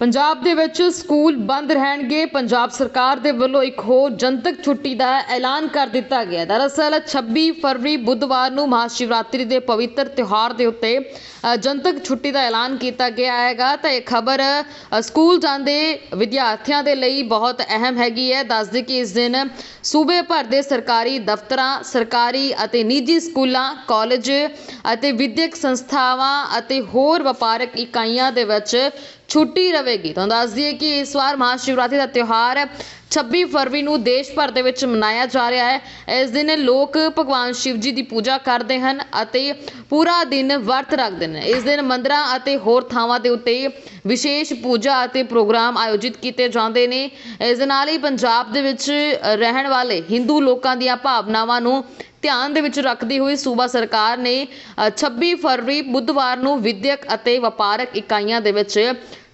ਪੰਜਾਬ ਦੇ ਵਿੱਚ ਸਕੂਲ ਬੰਦ ਰਹਿਣਗੇ। ਪੰਜਾਬ ਸਰਕਾਰ ਦੇ ਵੱਲੋਂ ਇੱਕ ਹੋਰ ਜਨਤਕ ਛੁੱਟੀ ਦਾ ਐਲਾਨ ਕਰ ਦਿੱਤਾ ਗਿਆ। ਦਰਅਸਲ 26 ਫਰਵਰੀ ਬੁੱਧਵਾਰ ਨੂੰ ਮਹਾਸ਼ਿਵਰਾਤਰੀ ਦੇ ਪਵਿੱਤਰ ਤਿਉਹਾਰ ਦੇ ਉੱਤੇ ਜਨਤਕ ਛੁੱਟੀ ਦਾ ਐਲਾਨ ਕੀਤਾ ਗਿਆ ਹੈਗਾ। ਤਾਂ ਇਹ ਖਬਰ ਸਕੂਲ ਜਾਂਦੇ ਵਿਦਿਆਰਥੀਆਂ ਦੇ ਲਈ ਬਹੁਤ ਅਹਿਮ ਹੈਗੀ ਹੈ। ਦੱਸਦੇ ਕਿ ਇਸ ਦਿਨ ਸੂਬੇ ਭਰ ਦੇ ਸਰਕਾਰੀ ਦਫ਼ਤਰਾਂ, ਸਰਕਾਰੀ ਅਤੇ ਨਿੱਜੀ ਸਕੂਲਾਂ, ਕਾਲਜ ਅਤੇ ਵਿਦਿਅਕ ਸੰਸਥਾਵਾਂ ਅਤੇ ਹੋਰ ਵਪਾਰਕ ਇਕਾਈਆਂ ਦੇ ਵਿੱਚ ਛੁੱਟੀ ਰਹੇਗੀ ਤੁਹਾਨੂੰ ਦੱਸ ਦਈਏ ਕਿ ਇਸ ਵਾਰ ਮਹਾਸ਼ਿਵਰਾਤਰੀ ਦਾ ਤਿਉਹਾਰ 26 ਫਰਵਰੀ ਨੂੰ ਦੇਸ਼ ਭਰ ਦੇ ਵਿੱਚ ਮਨਾਇਆ ਜਾ ਰਿਹਾ ਹੈ। ਇਸ ਦਿਨ ਲੋਕ ਭਗਵਾਨ ਸ਼ਿਵ ਜੀ ਦੀ ਪੂਜਾ ਕਰਦੇ ਹਨ ਅਤੇ ਪੂਰਾ ਦਿਨ ਵਰਤ ਰੱਖਦੇ ਨੇ। ਇਸ ਦਿਨ ਮੰਦਰਾਂ ਅਤੇ ਹੋਰ ਥਾਵਾਂ ਦੇ ਉੱਤੇ ਵਿਸ਼ੇਸ਼ ਪੂਜਾ ਅਤੇ ਪ੍ਰੋਗਰਾਮ ਆਯੋਜਿਤ ਕੀਤੇ ਜਾਂਦੇ ਨੇ। ਇਸ ਦੇ ਨਾਲ ਹੀ ਪੰਜਾਬ ਦੇ ਵਿੱਚ ਰਹਿਣ ਵਾਲੇ ਹਿੰਦੂ ਲੋਕਾਂ ਦੀਆਂ ਭਾਵਨਾਵਾਂ ਨੂੰ ਧਿਆਨ ਦੇ ਵਿੱਚ ਰੱਖਦੀ ਹੋਈ ਸੂਬਾ ਸਰਕਾਰ ਨੇ ਅ, 26 ਫਰਵਰੀ ਬੁੱਧਵਾਰ ਨੂੰ ਵਿਦਿਅਕ ਅਤੇ ਵਪਾਰਕ ਇਕਾਈਆਂ ਦੇ ਵਿੱਚ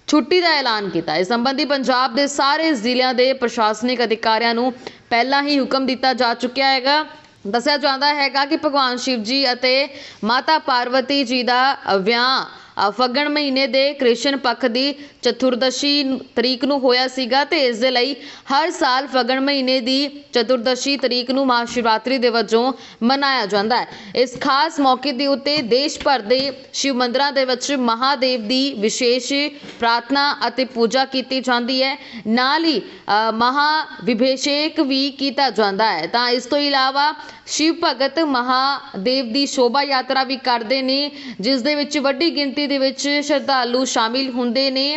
ਛੁੱਟੀ ਦਾ ਐਲਾਨ ਕੀਤਾ। ਇਸ ਸੰਬੰਧੀ ਪੰਜਾਬ ਦੇ ਸਾਰੇ ਜ਼ਿਲ੍ਹਿਆਂ ਦੇ ਪ੍ਰਸ਼ਾਸਨਿਕ ਅਧਿਕਾਰੀਆਂ ਨੂੰ ਪਹਿਲਾਂ ਹੀ ਹੁਕਮ ਦਿੱਤਾ ਜਾ ਚੁੱਕਿਆ ਹੈਗਾ। ਦੱਸਿਆ ਜਾਂਦਾ ਹੈਗਾ ਕਿ ਭਗਵਾਨ ਸ਼ਿਵ ਜੀ ਅਤੇ ਮਾਤਾ ਪਾਰਵਤੀ ਜੀ ਦਾ ਵਿਆਹ ਫੱਗਣ ਮਹੀਨੇ ਦੇ ਕ੍ਰਿਸ਼ਨ ਪੱਖ ਦੀ ਚਤੁਰਦਸ਼ੀ ਤਰੀਕ ਨੂੰ ਹੋਇਆ ਸੀਗਾ ਤੇ ਇਸ ਦੇ ਲਈ ਹਰ ਸਾਲ ਫੱਗਣ ਮਹੀਨੇ ਦੀ ਚਤੁਰਦਸ਼ੀ ਤਰੀਕ ਨੂੰ ਮਹਾਸ਼ਿਵਰਾਤਰੀ ਦੇ ਵਜੋਂ ਮਨਾਇਆ ਜਾਂਦਾ ਹੈ। ਇਸ ਖਾਸ ਮੌਕੇ ਦੇ ਉੱਤੇ ਦੇਸ਼ ਭਰ ਦੇ ਸ਼ਿਵ ਮੰਦਰਾਂ ਦੇ ਵਿੱਚ ਮਹਾਦੇਵ ਦੀ ਵਿਸ਼ੇਸ਼ ਪ੍ਰਾਰਥਨਾ ਅਤੇ ਪੂਜਾ ਕੀਤੀ ਜਾਂਦੀ ਹੈ। ਨਾਲ ਹੀ ਅ, ਮਹਾ ਵਿਭੇਸ਼ੇਕ ਵੀ ਕੀਤਾ ਜਾਂਦਾ ਹੈ। ਤਾਂ ਇਸ ਤੋਂ ਇਲਾਵਾ ਸ਼ਿਵ ਭਗਤ ਮਹਾਦੇਵ ਦੀ ਸ਼ੋਭਾ ਯਾਤਰਾ ਵੀ ਕਰਦੇ ਨੇ ਜਿਸ ਦੇ ਵਿੱਚ ਵੱਡੀ ਗਿਣਤੀ ਦੇ ਵਿੱਚ ਸ਼ਰਧਾਲੂ ਸ਼ਾਮਿਲ ਹੁੰਦੇ ਨੇ।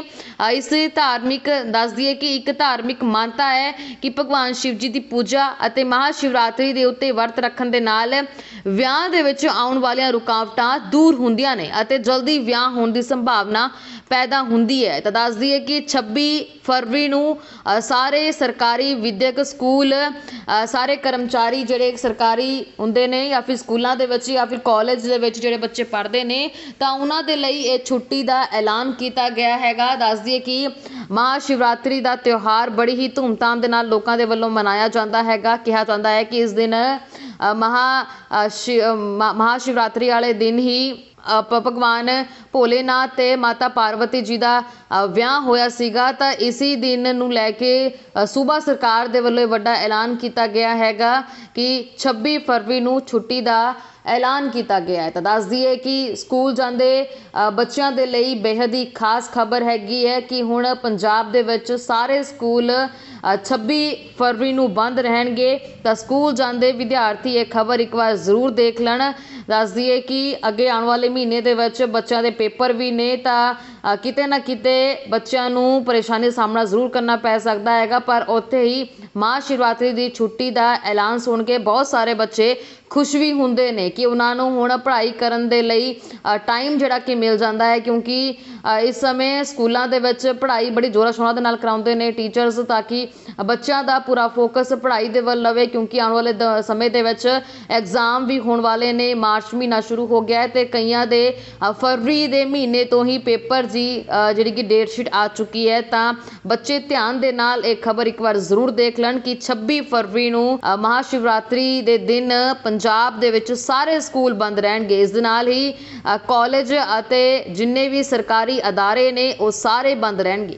ਇਸ ਧਾਰਮਿਕ, ਦੱਸ ਦਈਏ ਕਿ ਇੱਕ ਧਾਰਮਿਕ ਮਾਨਤਾ ਹੈ ਕਿ ਭਗਵਾਨ ਸ਼ਿਵ ਜੀ ਦੀ ਪੂਜਾ ਅਤੇ ਮਹਾਸ਼ਿਵਰਾਤਰੀ ਦੇ ਉੱਤੇ ਵਰਤ ਰੱਖਣ ਦੇ ਨਾਲ ਵਿਆਹ ਦੇ ਵਿੱਚ ਆਉਣ ਵਾਲੀਆਂ ਰੁਕਾਵਟਾਂ ਦੂਰ ਹੁੰਦੀਆਂ ਨੇ ਅਤੇ ਜਲਦੀ ਵਿਆਹ ਹੋਣ ਦੀ ਸੰਭਾਵਨਾ ਪੈਦਾ ਹੁੰਦੀ ਹੈ। ਤਾਂ ਦੱਸ ਦਈਏ ਕਿ 26 ਫਰਵਰੀ ਨੂੰ ਸਾਰੇ ਸਰਕਾਰੀ ਵਿਦਿਅਕ ਸਕੂਲ ਸਾਰੇ ਕਰਮਚਾਰੀ ਜਿਹੜੇ ਸਰਕਾਰੀ ਹੁੰਦੇ ਨੇ ਜਾਂ ਫਿਰ ਸਕੂਲਾਂ ਦੇ ਵਿੱਚ ਜਾਂ ਫਿਰ ਕਾਲਜ ਦੇ ਵਿੱਚ ਜਿਹੜੇ ਬੱਚੇ ਪੜ੍ਹਦੇ ਨੇ, ਤਾਂ ਉਹਨਾਂ ਦੇ ਲਈ ਇਹ ਛੁੱਟੀ ਦਾ ਐਲਾਨ ਕੀਤਾ ਗਿਆ ਹੈਗਾ। ਦੱਸ ਦਈਏ ਕਿ ਮਹਾਸ਼ਿਵਰਾਤਰੀ ਦਾ ਤਿਉਹਾਰ ਬੜੀ ਹੀ ਧੂਮਧਾਮ ਦੇ ਨਾਲ ਲੋਕਾਂ ਦੇ ਵੱਲੋਂ ਮਨਾਇਆ ਜਾਂਦਾ ਹੈਗਾ। ਕਿਹਾ ਜਾਂਦਾ ਹੈ ਕਿ ਇਸ ਦਿਨ ਅ, ਮਹਾ ਸ਼ਿ- ਮਹਾ- ਸ਼ਿਵਰਾਤਰੀ ਵਾਲੇ ਦਿਨ ਹੀ ਭਗਵਾਨ ਭੋਲੇਨਾਥ ਤੇ ਮਾਤਾ ਪਾਰਵਤੀ ਜੀ ਦਾ ਵਿਆਹ ਹੋਇਆ ਸੀਗਾ। ਤਾਂ ਇਸੀ ਦਿਨ ਨੂੰ ਲੈ ਕੇ ਸੂਬਾ ਸਰਕਾਰ ਦੇ ਵੱਲੋਂ ਇਹ ਵੱਡਾ ਐਲਾਨ ਕੀਤਾ ਗਿਆ ਹੈਗਾ ਕਿ 26 ਫਰਵਰੀ ਨੂੰ ਛੁੱਟੀ ਦਾ ਐਲਾਨ ਕੀਤਾ ਗਿਆ ਹੈ। ਤਾਂ ਦੱਸ ਦਈਏ ਕਿ ਸਕੂਲ ਜਾਂਦੇ ਬੱਚਿਆਂ ਦੇ ਲਈ ਬੇहद ਹੀ ਖਾਸ ਖਬਰ ਹੈਗੀ ਹੈ ਕਿ ਹੁਣ ਪੰਜਾਬ ਦੇ ਵਿੱਚ ਸਾਰੇ ਸਕੂਲ ਅ, 26 ਫਰਵਰੀ ਨੂੰ ਬੰਦ ਰਹਿਣਗੇ। ਤਾਂ ਸਕੂਲ ਜਾਂਦੇ ਵਿਦਿਆਰਥੀ ਇਹ ਖਬਰ ਇੱਕ ਵਾਰ ਜ਼ਰੂਰ ਦੇਖ ਲੈਣ। ਦੱਸ ਦਈਏ ਕਿ ਅੱਗੇ ਆਉਣ ਵਾਲੇ ਮਹੀਨੇ ਦੇ ਵਿੱਚ ਬੱਚਿਆਂ ਦੇ ਪੇਪਰ ਵੀ ਨੇ। ਤਾਂ ਕਿਤੇ ਨਾ ਕਿਤੇ ਬੱਚਿਆਂ ਨੂੰ ਪਰੇਸ਼ਾਨੀ ਦਾ ਸਾਹਮਣਾ ਜ਼ਰੂਰ ਕਰਨਾ ਪੈ ਸਕਦਾ ਹੈਗਾ, ਪਰ ਉੱਥੇ ਹੀ ਮਹਾਸ਼ਿਵਰਾਤਰੀ ਦੀ ਛੁੱਟੀ ਦਾ ਐਲਾਨ ਸੁਣ ਕੇ ਬਹੁਤ ਸਾਰੇ ਬੱਚੇ ਖੁਸ਼ ਵੀ ਹੁੰਦੇ ਨੇ ਕਿ ਉਹਨਾਂ ਨੂੰ ਹੁਣ ਪੜ੍ਹਾਈ ਕਰਨ ਦੇ ਲਈ ਟਾਈਮ ਜਿਹੜਾ ਕਿ ਮਿਲ ਜਾਂਦਾ ਹੈ, ਕਿਉਂਕਿ ਇਸ ਸਮੇਂ ਸਕੂਲਾਂ ਦੇ ਵਿੱਚ ਪੜ੍ਹਾਈ ਬੜੀ ਜ਼ੋਰਾਂ ਸ਼ੋਰਾਂ ਦੇ ਨਾਲ ਕਰਾਉਂਦੇ ਨੇ ਟੀਚਰਸ ਤਾਂ ਕਿ ਬੱਚਿਆਂ ਦਾ ਪੂਰਾ ਫੋਕਸ ਪੜ੍ਹਾਈ ਦੇ ਵੱਲ ਲਵੇ, ਕਿਉਂਕਿ ਆਉਣ ਵਾਲੇ ਦ- ਸਮੇਂ ਦੇ ਵਿੱਚ ਐਗਜ਼ਾਮ ਵੀ ਹੋਣ ਵਾਲੇ ਨੇ, ਮਾਰਚ ਮਹੀਨਾ ਸ਼ੁਰੂ ਹੋ ਗਿਆ ਹੈ ਤੇ ਕਈਆਂ ਦੇ ਫਰਵਰੀ ਦੇ ਮਹੀਨੇ ਤੋਂ ਹੀ ਪੇਪਰ ਜੀ ਜਿਹੜੀ ਕਿ ਡੇਟ ਸ਼ੀਟ ਆ ਚੁੱਕੀ ਹੈ ਤਾਂ ਬੱਚੇ ਧਿਆਨ ਦੇ ਨਾਲ ਇਹ ਖਬਰ ਇੱਕ ਵਾਰ ਜ਼ਰੂਰ ਦੇਖ ਲੈਣ ਕਿ 26 ਫਰਵਰੀ ਨੂੰ ਮਹਾਸ਼ਿਵਰਾਤਰੀ ਦੇ ਦਿਨ ਪੰਜਾਬ ਦੇ ਵਿੱਚ ਸਾਰੇ ਸਕੂਲ ਬੰਦ ਰਹਿਣਗੇ। ਇਸ ਦੇ ਨਾਲ ਹੀ ਅ, ਕਾਲਜ ਅਤੇ ਜਿੰਨੇ ਵੀ ਸਰਕਾਰੀ ਅਦਾਰੇ ਨੇ ਉਹ ਸਾਰੇ ਬੰਦ ਰਹਿਣਗੇ।